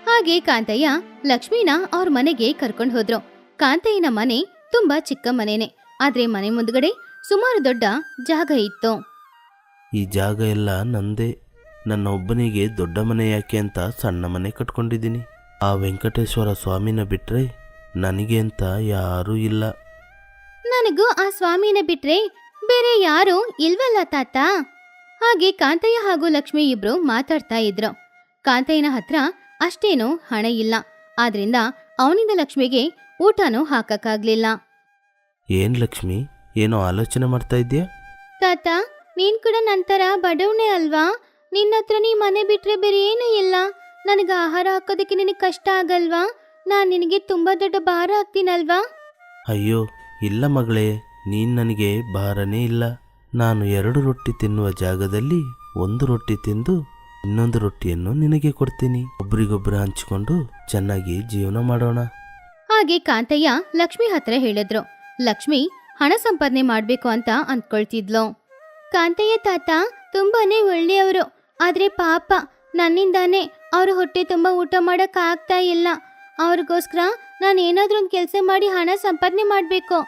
ಹಾಗೆ ಕಾಂತಯ್ಯ ಲಕ್ಷ್ಮೀನ ಅವ್ರ ಮನೆಗೆ ಕರ್ಕೊಂಡು ಹೋದ್ರು. ಕಾಂತಯ್ಯನ ಮನೆ ತುಂಬಾ ಚಿಕ್ಕ ಮನೆನೆ. ಆದ್ರೆ ಮನೆ ಮುಂದ್ಗಡೆ ಸುಮಾರು ದೊಡ್ಡ ಜಾಗ ಇತ್ತು. ಈ ಜಾಗ ಎಲ್ಲ ನಂದೇ. ನನ್ನ ಒಬ್ಬನಿಗೆ ದೊಡ್ಡ ಮನೆ ಯಾಕೆ ಅಂತ ಸಣ್ಣ ಮನೆ ಕಟ್ಕೊಂಡಿದ್ದೀನಿ. ಆ ವೆಂಕಟೇಶ್ವರ ಸ್ವಾಮಿನ ಬಿಟ್ರೆ ನನಗೆ ಅಂತ ಯಾರೂ ಇಲ್ಲ. ನನಗೂ ಆ ಸ್ವಾಮಿನ ಬಿಟ್ರೆ ಬೇರೆ ಯಾರು ಇಲ್ವಲ್ಲ ತಾತ? ಹಾಗೆ ಕಾಂತಯ್ಯ ಹಾಗೂ ಲಕ್ಷ್ಮಿ ಇಬ್ರು ಮಾತಾಡ್ತಾ ಇದ್ರು. ಕಾಂತಯ್ಯನ ಹತ್ರ ಅಷ್ಟೇನು ಹಣ ಇಲ್ಲ. ಆದ್ರಿಂದ ಅವನಿಂದ ಲಕ್ಷ್ಮಿಗೆ ಊಟನೂ ಹಾಕಕ್ಕಾಗ್ಲಿಲ್ಲ. ಏನ್ ಲಕ್ಷ್ಮಿ? ಏನೋ ಆಲೋಚನೆ ಮಾಡ್ತಾ ಇದ್ದೀಯಾ? ತಾತ ನೀನ್ ಕೂಡ ನಂತರ ಬಡವಣೆ ಅಲ್ವಾ? ನಿನ್ನ ಹತ್ರ ನೀ ಮನೆ ಬಿಟ್ರೆ ಬೇರೆ ಏನೂ ಇಲ್ಲ. ನನಗೆ ಆಹಾರ ಹಾಕೋದಕ್ಕೆ ನಿನಗೆ ಕಷ್ಟ ಆಗಲ್ವಾ? ನಾನ್ ನಿನಗೆ ತುಂಬಾ ದೊಡ್ಡ ಭಾರ ಹಾಕ್ತೀನಲ್ವಾ? ಅಯ್ಯೋ ಇಲ್ಲ ಮಗಳೇ. ನೀನ್ ನನಗೆ ಭಾರನೇ ಇಲ್ಲ. ನಾನು ಎರಡು ರೊಟ್ಟಿ ತಿನ್ನುವ ಜಾಗದಲ್ಲಿ ಒಂದು ರೊಟ್ಟಿ ತಿಂದು ಇನ್ನೊಂದು ರೊಟ್ಟಿಯನ್ನು ನಿನಗೆ ಕೊಡ್ತೀನಿ. ಒಬ್ರಿಗೊಬ್ರು ಹಂಚಿಕೊಂಡು ಚೆನ್ನಾಗಿ ಜೀವನ ಮಾಡೋಣ. ಹಾಗೆ ಕಾಂತಯ್ಯ ಲಕ್ಷ್ಮಿ ಹತ್ರ ಹೇಳಿದ್ರು. ಲಕ್ಷ್ಮಿ, ಹಣ ಸಂಪಾದನೆ ಮಾಡ್ಬೇಕು ಅಂತ ಅಂದ್ಕೊಳ್ತಿದ್ಲು. ಕಾಂತಯ್ಯ ತಾತ ತುಂಬಾನೇ ಒಳ್ಳೆಯವರು. ಆದ್ರೆ ಪಾಪ, ನನ್ನಿಂದಾನೆ ಅವ್ರ ಹೊಟ್ಟೆ ತುಂಬ ಊಟ ಮಾಡಕ್ ಆಗ್ತಾ ಇಲ್ಲ. ಅವ್ರಿಗೋಸ್ಕರ ನಾನು ಏನಾದ್ರೂ ಒಂದು ಕೆಲಸ ಮಾಡಿ ಹಣ ಸಂಪಾದನೆ ಮಾಡ್ಬೇಕು.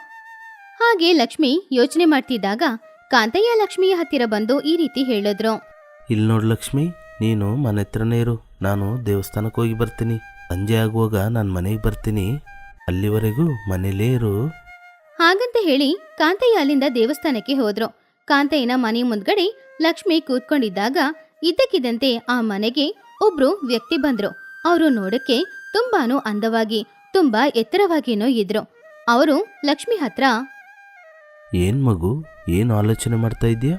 ಹಾಗೆ ಲಕ್ಷ್ಮಿ ಯೋಚನೆ ಮಾಡ್ತಿದ್ದಾಗ ಕಾಂತಯ್ಯ ಲಕ್ಷ್ಮಿಯ ಹತ್ತಿರ ಬಂದು ಈ ರೀತಿ ಹೇಳಿದ್ರು. ಇಲ್ಲಿ ನೋಡು ಲಕ್ಷ್ಮಿ ನೀನು ಮನೆ ಹತ್ರನೇ ಇರು. ನಾನು ದೇವಸ್ಥಾನಕ್ಕೆ ಹೋಗಿ ಬರ್ತೀನಿ. ಸಂಜೆ ಆಗುವಾಗ ನಾನು ಮನೆಗೆ ಬರ್ತೀನಿ. ಅಲ್ಲಿವರೆಗೂ ಮನೇಲೇ ಇರು. ಹಾಗಂತ ಹೇಳಿ ಕಾಂತಯ್ಯ ಅಲ್ಲಿಂದ ದೇವಸ್ಥಾನಕ್ಕೆ ಹೋದ್ರು. ಕಾಂತಯ್ಯನ ಮನೆ ಮುಂದ್ಗಡೆ ಲಕ್ಷ್ಮಿ ಕೂತ್ಕೊಂಡಿದ್ದಾಗ ಇದ್ದಕ್ಕಿದ್ದಂತೆ ಆ ಮನೆಗೆ ಒಬ್ರು ವ್ಯಕ್ತಿ ಬಂದ್ರು. ಅವರು ನೋಡಕ್ಕೆ ತುಂಬಾನು ಅಂದವಾಗಿ ತುಂಬಾ ಎತ್ತರವಾಗಿನೂ ಇದ್ರು. ಅವರು ಲಕ್ಷ್ಮಿ ಹತ್ರ ಏನ್ ಮಗು ಏನು ಆಲೋಚನೆ ಮಾಡ್ತಾ ಇದೀಯಾ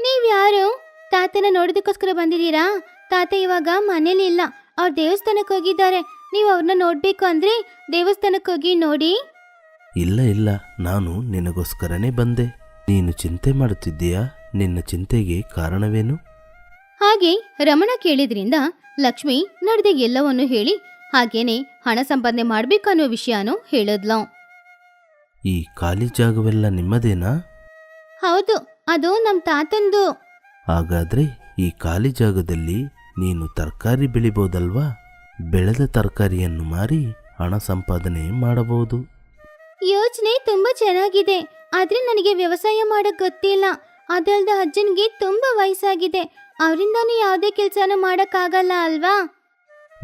ನೀವ್ಯಾರು? ತಾತನ ನೋಡೋದಕ್ಕೋಸ್ಕರ ಬಂದಿದ್ದೀರಾ? ತಾತ ಇವಾಗ ಮನೇಲಿ ಇಲ್ಲ. ಅವ್ರ ದೇವಸ್ಥಾನಕ್ಕೆ ಹೋಗಿದ್ದಾರೆ. ನೀವು ಅವ್ರನ್ನ ನೋಡ್ಬೇಕು ಅಂದ್ರೆ ದೇವಸ್ಥಾನಕ್ಕೆ ಹೋಗಿ ನೋಡಿ. ಇಲ್ಲ ಇಲ್ಲ. ನಾನು ನಿನಗೋಸ್ಕರನೇ ಬಂದೆ. ನೀನು ಚಿಂತೆ ಮಾಡುತ್ತಿದ್ದೀಯಾ? ನಿನ್ನ ಚಿಂತೆಗೆ ಕಾರಣವೇನು? ಹಾಗೆ ರಮಣ ಕೇಳಿದ್ರಿಂದ ಲಕ್ಷ್ಮಿ ನಡೆದ ಎಲ್ಲವನ್ನೂ ಹೇಳಿ ಹಾಗೇನೆ ಹಣ ಸಂಪಾದನೆ ಮಾಡ್ಬೇಕನ್ನೋ ವಿಷಯನೂ ಹೇಳಿದ್ಲು. ಈ ಖಾಲಿ ಜಾಗವೆಲ್ಲ ನಿಮ್ಮದೇನಾ? ಹೌದು ಅದು ನಮ್ಮ ತಾತಂದು. ಹಾಗಾದ್ರೆ ಈ ಖಾಲಿ ಜಾಗದಲ್ಲಿ ನೀನು ತರಕಾರಿ ಬೆಳಿಬೋದಲ್ವಾ? ಬೆಳೆದ ತರಕಾರಿಯನ್ನು ಮಾರಿ ಹಣ ಸಂಪಾದನೆ ಮಾಡಬಹುದು. ಯೋಚನೆ ತುಂಬಾ ಚೆನ್ನಾಗಿದೆ. ಆದ್ರೆ ನನಗೆ ವ್ಯವಸಾಯ ಮಾಡಕ್ ಗೊತ್ತಿಲ್ಲ. ಅದಲ್ದ ಅಜ್ಜನ್ಗೆ ತುಂಬಾ ವಯಸ್ಸಾಗಿದೆ. ಅವರಿಂದಾನು ಯಾವುದೇ ಕೆಲಸನ ಮಾಡಕ್ ಆಗಲ್ಲ ಅಲ್ವಾ?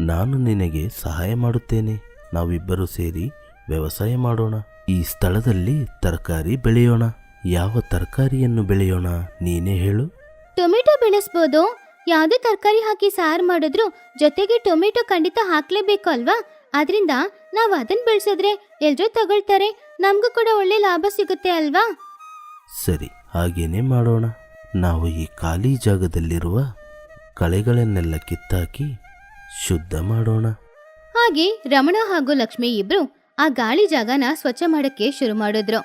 ನಾನು ನಿನಗೆ ಸಹಾಯ ಮಾಡುತ್ತೇನೆ. ನಾವಿಬ್ಬರು ಸೇರಿ ವ್ಯವಸಾಯ ಮಾಡೋಣ. ಈ ಸ್ಥಳದಲ್ಲಿ ತರಕಾರಿ ಬೆಳೆಯೋಣ. ಯಾವ ತರಕಾರಿಯನ್ನು ಬೆಳೆಯೋಣ? ನೀನೇ ಹೇಳು. ಟೊಮೆಟೊ ಬೆಳೆಸ್ಬೋದು. ಯಾವುದೇ ತರಕಾರಿ ಹಾಕಿ ಸಾರು ಮಾಡಿದ್ರು ಜೊತೆಗೆ ಟೊಮೆಟೊ ಖಂಡಿತ ಹಾಕ್ಲೇಬೇಕು ಅಲ್ವಾ? ಅದರಿಂದ ನಾವು ಅದನ್ನ ಬೆಳೆಸಿದ್ರೆ ಎಲ್ಲರೂ ತಗೊಳ್ತಾರೆ. ನಮಗೂ ಕೂಡ ಒಳ್ಳೆ ಲಾಭ ಸಿಗುತ್ತೆ ಅಲ್ವಾ? ಸರಿ ಹಾಗೇನೆ ಮಾಡೋಣ. ನಾವು ಈ ಖಾಲಿ ಜಾಗದಲ್ಲಿರುವ ಕಳೆಗಳನ್ನೆಲ್ಲ ಕಿತ್ತಾಕಿ ಶುದ್ಧ ಮಾಡೋಣ. ಹಾಗೆ ರಮಣ ಹಾಗೂ ಲಕ್ಷ್ಮಿ ಇಬ್ರು ಆ ಗಾಳಿ ಜಾಗನ ಸ್ವಚ್ಛ ಮಾಡಕ್ಕೆ ಶುರು ಮಾಡಿದ್ರು.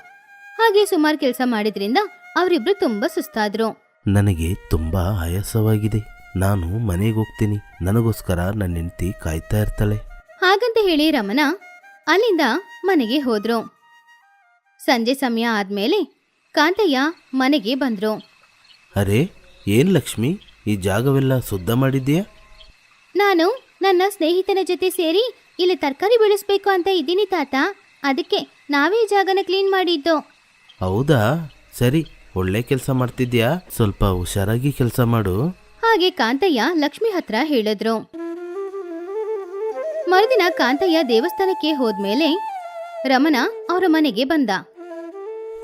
ಹಾಗೆ ಸುಮಾರು ಕೆಲಸ ಮಾಡಿದ್ರಿಂದ ಅವರಿಬ್ರು ತುಂಬಾ ಸುಸ್ತಾದ್ರು. ನನಗೆ ತುಂಬಾ ಆಯಾಸವಾಗಿದೆ. ನಾನು ಮನೆಗೆ ಹೋಗ್ತೀನಿ. ನನಗೋಸ್ಕರ ನನ್ನ ಹೆಂಡತಿ ಕಾಯ್ತಾ ಇರ್ತಾಳೆ. ಹಾಗಂತ ಹೇಳಿ ರಮಣ ಅಲ್ಲಿಂದ ಮನೆಗೆ ಹೋದ್ರು. ಸಂಜೆ ಸಮಯ ಆದ್ಮೇಲೆ ಕಾಂತಯ್ಯ ಮನೆಗೆ ಬಂದ್ರು. ಅರೆ ಏನ್ ಲಕ್ಷ್ಮಿ? ಈ ಜಾಗವೆಲ್ಲ ಶುದ್ಧ ಮಾಡಿದ್ಯಾ ನಾನು ನನ್ನ ಸ್ನೇಹಿತನ ಜೊತೆ ಸೇರಿ ಇಲ್ಲಿ ತರಕಾರಿ ಬೆಳೆಸ್ಬೇಕು ಅಂತ ಇದ್ದೀನಿ ತಾತ. ಅದಕ್ಕೆ ನಾವೇ ಈ ಜಾಗನ ಕ್ಲೀನ್ ಮಾಡಿದ್ದು. ಹೌದಾ? ಸರಿ ಒಳ್ಳೆ ಕೆಲಸ ಮಾಡ್ತಿದ್ಯಾ? ಸ್ವಲ್ಪ ಹುಷಾರಾಗಿ ಕೆಲಸ ಮಾಡು. ಹಾಗೆ ಕಾಂತಯ್ಯ ಲಕ್ಷ್ಮಿ ಹತ್ರ ಹೇಳಿದ್ರು. ಮರುದಿನ ಕಾಂತಯ್ಯ ದೇವಸ್ಥಾನಕ್ಕೆ ಹೋದ್ಮೇಲೆ ರಮಣ ಅವರ ಮನೆಗೆ ಬಂದ.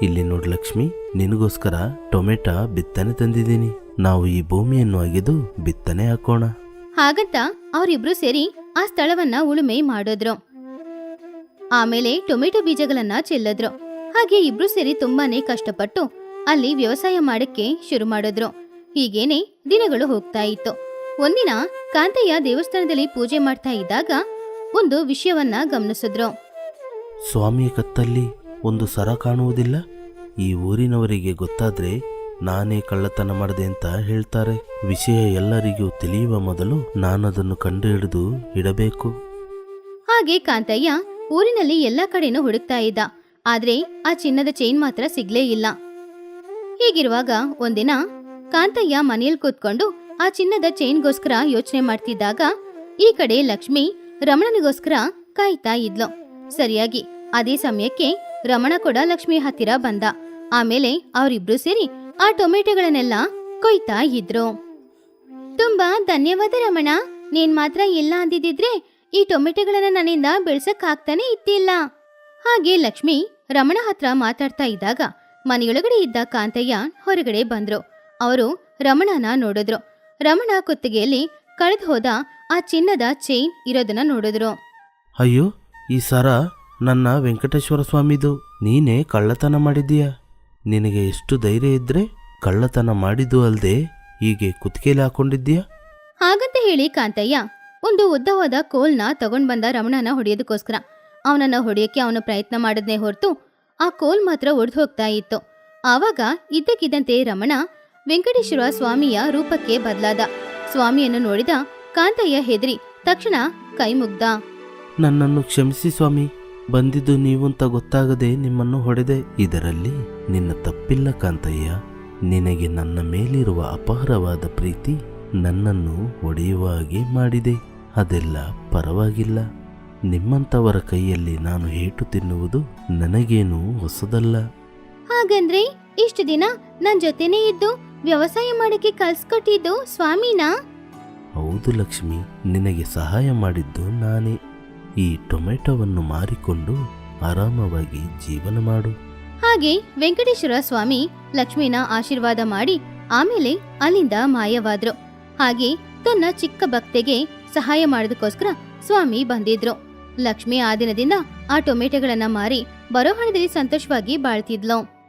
ಇಲ್ಲಿ ನೋಡ್ ಲಕ್ಷ್ಮಿ ನಿನಗೋಸ್ಕರ ಟೊಮೆಟೊ ಬಿತ್ತನೆ ತಂದಿದ್ದೀನಿ. ನಾವು ಈ ಭೂಮಿಯನ್ನು ಅಗೆದು ಬಿತ್ತನೆ ಹಾಕೋಣ. ಹಾಗಂತ ಅವರಿಬ್ರು ಸೇರಿ ಆ ಸ್ಥಳವನ್ನ ಉಳುಮೆ ಮಾಡಿದ್ರು. ಆಮೇಲೆ ಟೊಮೆಟೊ ಬೀಜಗಳನ್ನ ಚೆಲ್ಲದ್ರು. ಹಾಗೆ ಇಬ್ರು ಸೇರಿ ತುಂಬಾನೇ ಕಷ್ಟಪಟ್ಟು ಅಲ್ಲಿ ವ್ಯವಸಾಯ ಮಾಡಕ್ಕೆ ಶುರು ಮಾಡಿದ್ರು. ಹೀಗೇನೆ ದಿನಗಳು ಹೋಗ್ತಾ ಇತ್ತು. ಒಂದಿನ ಕಾಂತಯ್ಯ ದೇವಸ್ಥಾನದಲ್ಲಿ ಪೂಜೆ ಮಾಡ್ತಾ ಇದ್ದಾಗ ಒಂದು ವಿಷಯವನ್ನ ಗಮನಿಸಿದ್ರು. ಸ್ವಾಮಿಯ ಕತ್ತಲ್ಲಿ ಒಂದು ಸರ ಕಾಣುವುದಿಲ್ಲ? ಈ ಊರಿನವರಿಗೆ ಗೊತ್ತಾದ್ರೆ ನಾನೇ ಕಳ್ಳತನ ಮಾಡಿದೆ ಅಂತ ಹೇಳ್ತಾರೆ. ವಿಷಯ ಎಲ್ಲರಿಗೂ ತಿಳಿಯುವ ಮೊದಲು ನಾನದನ್ನು ಕಂಡು ಹಿಡಿದು ಇಡಬೇಕು. ಹಾಗೆ ಕಾಂತಯ್ಯ ಊರಿನಲ್ಲಿ ಎಲ್ಲ ಕಡೆನೂ ಹುಡುಕ್ತಾ ಇದ್ದ. ಆದ್ರೆ ಆ ಚಿನ್ನದ ಚೈನ್ ಮಾತ್ರ ಸಿಗ್ಲೇ ಇಲ್ಲ. ಹೀಗಿರುವಾಗ ಒಂದಿನ ಕಾಂತಯ್ಯ ಮನೆಯಲ್ಲಿ ಕೂತ್ಕೊಂಡು ಆ ಚಿನ್ನದ ಚೈನ್ಗೋಸ್ಕರ ಯೋಚನೆ ಮಾಡ್ತಿದ್ದಾಗ ಈ ಕಡೆ ಲಕ್ಷ್ಮಿ ರಮಣನಿಗೋಸ್ಕರ ಕಾಯ್ತಾ ಇದ್ಲು. ಸರಿಯಾಗಿ ಅದೇ ಸಮಯಕ್ಕೆ ರಮಣ ಕೂಡ ಲಕ್ಷ್ಮಿ ಹತ್ತಿರ ಬಂದ. ಆಮೇಲೆ ಅವರಿಬ್ರು ಸೇರಿ ಆ ಟೊಮೆಟೊಗಳನ್ನೆಲ್ಲ ಕೊಯ್ತಾ ಇದ್ರು. ತುಂಬಾ ಧನ್ಯವಾದ ರಮಣ. ನೀನ್ ಮಾತ್ರ ಇಲ್ಲ ಅಂದಿದ್ರೆ ಈ ಟೊಮೆಟೊಗಳನ್ನ ನನ್ನಿಂದ ಬೆಳ್ಸಕ್ ಆಗ್ತಾನೆ ಇತ್ತಿಲ್ಲ ಹಾಗೆ ಲಕ್ಷ್ಮಿ ರಮಣ ಹತ್ರ ಮಾತಾಡ್ತಾ ಇದ್ದಾಗ ಮನೆಯೊಳಗಡೆ ಇದ್ದ ಕಾಂತಯ್ಯ ಹೊರಗಡೆ ಬಂದ್ರು. ಅವರು ರಮಣನ ನೋಡಿದ್ರು. ರಮಣ ಕುತ್ತಿಗೆಯಲ್ಲಿ ಕಳೆದು ಹೋದ ಆ ಚಿನ್ನದ ಚೈನ್ ಇರೋದನ್ನ ನೋಡಿದ್ರು. ಅಯ್ಯೋ, ಈ ಸರ ನನ್ನ ವೆಂಕಟೇಶ್ವರ ಸ್ವಾಮಿದು. ನೀನೇ ಕಳ್ಳತನ ಮಾಡಿದ್ದೀಯ? ನಿನಗೆ ಎಷ್ಟು ಧೈರ್ಯ ಇದ್ರೆ ಕಳ್ಳತನ ಮಾಡಿದ್ದು ಅಲ್ಲದೆ ಹೀಗೆ ಕುತ್ತಿಗೆಲಿ ಹಾಕೊಂಡಿದ್ದೀಯಾ? ಹಾಗಂತ ಹೇಳಿ ಕಾಂತಯ್ಯ ಒಂದು ಉದ್ದವಾದ ಕೋಲ್ನ ತಗೊಂಡ್ ಬಂದ ರಮಣನ ಹೊಡೆಯೋದಕ್ಕೋಸ್ಕರ. ಅವನನ್ನ ಹೊಡೆಯಕ್ಕೆ ಅವನು ಪ್ರಯತ್ನ ಮಾಡದ್ನೇ ಹೊರತು ಆ ಕೋಲ್ ಮಾತ್ರ ಒಡೆದು ಹೋಗ್ತಾ ಇತ್ತು. ಆವಾಗ ಇದ್ದಕ್ಕಿದ್ದಂತೆ ರಮಣ ವೆಂಕಟೇಶ್ವರ ಸ್ವಾಮಿಯ ರೂಪಕ್ಕೆ ಬದಲಾದ. ಸ್ವಾಮಿಯನ್ನು ನೋಡಿದ ಕಾಂತಯ್ಯ ಹೆದರಿ ತಕ್ಷಣ ಕೈ ಮುಗ್ದ ನನ್ನನ್ನು ಕ್ಷಮಿಸಿ ಸ್ವಾಮಿ. ಬಂದಿದ್ದು ನೀವಂತ ಗೊತ್ತಾಗದೆ ನಿಮ್ಮನ್ನು ಹೊಡೆದೆ ಇದರಲ್ಲಿ ನಿನ್ನ ತಪ್ಪಿಲ್ಲ ಕಾಂತಯ್ಯ. ನಿನಗೆ ನನ್ನ ಮೇಲಿರುವ ಅಪಾರವಾದ ಪ್ರೀತಿ ನನ್ನನ್ನು ಒಡೆಯುವ ಹಾಗೆ ಮಾಡಿದೆ. ಅದೆಲ್ಲ ಪರವಾಗಿಲ್ಲ. ನಿಮ್ಮಂಥವರ ಕೈಯಲ್ಲಿ ನಾನು ಏಟು ತಿನ್ನುವುದು ನನಗೇನು ಹೊಸದಲ್ಲ. ಹಾಗಂದ್ರೆ ಇಷ್ಟು ದಿನ ನನ್ನ ಜೊತೆನೇ ಇದ್ದು ವ್ಯವಸಾಯ ಮಾಡಕ್ಕೆ ಕಲ್ಸ್ಕೊಟ್ಟಿದ್ದು ಸ್ವಾಮಿನಾ? ಹೌದು ಲಕ್ಷ್ಮಿ ನಿನಗೆ ಸಹಾಯ ಮಾಡಿದ್ದು ನಾನೇ. ಈ ಟೊಮೆಟೊವನ್ನು ಮಾರಿಕೊಂಡು ಆರಾಮವಾಗಿ ಜೀವನ ಮಾಡು. ಹಾಗೆ ವೆಂಕಟೇಶ್ವರ ಸ್ವಾಮಿ ಲಕ್ಷ್ಮೀನ ಆಶೀರ್ವಾದ ಮಾಡಿ ಆಮೇಲೆ ಅಲ್ಲಿಂದ ಮಾಯವಾದ್ರು. ಹಾಗೆ ತನ್ನ ಚಿಕ್ಕ ಭಕ್ತೆಗೆ ಸಹಾಯ ಮಾಡೋದಕ್ಕೋಸ್ಕರ ಸ್ವಾಮಿ ಬಂದಿದ್ರು. ಲಕ್ಷ್ಮಿ ಆ ದಿನದಿಂದ ಆ ಟೊಮೆಟೊಗಳನ್ನ ಮಾರಿ ಬರೋ ಹಣದಲ್ಲಿ ಸಂತೋಷವಾಗಿ ಬಾಳ್ತಿದ್ಲು.